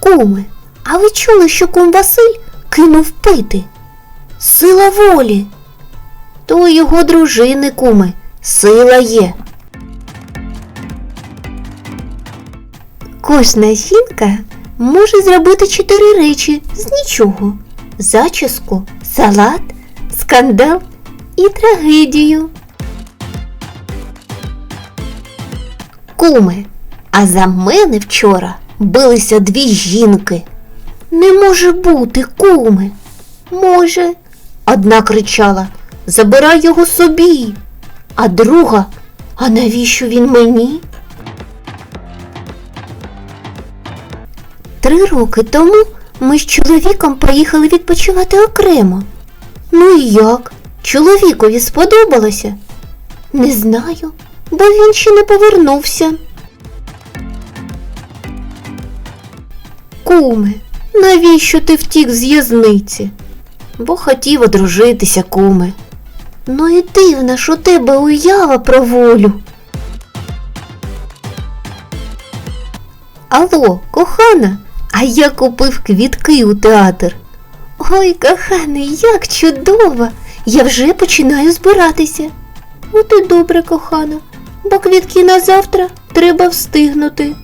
Куме, а ви чули, що кум Василь кинув пити? Сила волі. То його дружини, куме, сила є. Кожна жінка може зробити чотири речі з нічого: зачіску, салат, скандал і трагедію. Куме, а за мене вчора билися дві жінки. Не може бути, куме. Може. Одна кричала Забирай його собі. А друга, а навіщо він мені? Три роки тому ми з чоловіком поїхали відпочивати окремо. Ну і як? Чоловікові сподобалося? Не знаю, бо він ще не повернувся. Куме, навіщо ти втік з в'язниці? Бо хотів одружитися, куме. Ну і дивно ж у тебе уява про волю. Алло, кохана, а я купив квітки у театр. Ой, коханий, як чудово! Я вже починаю збиратися. От і добре, кохана, бо квітки на завтра треба встигнути.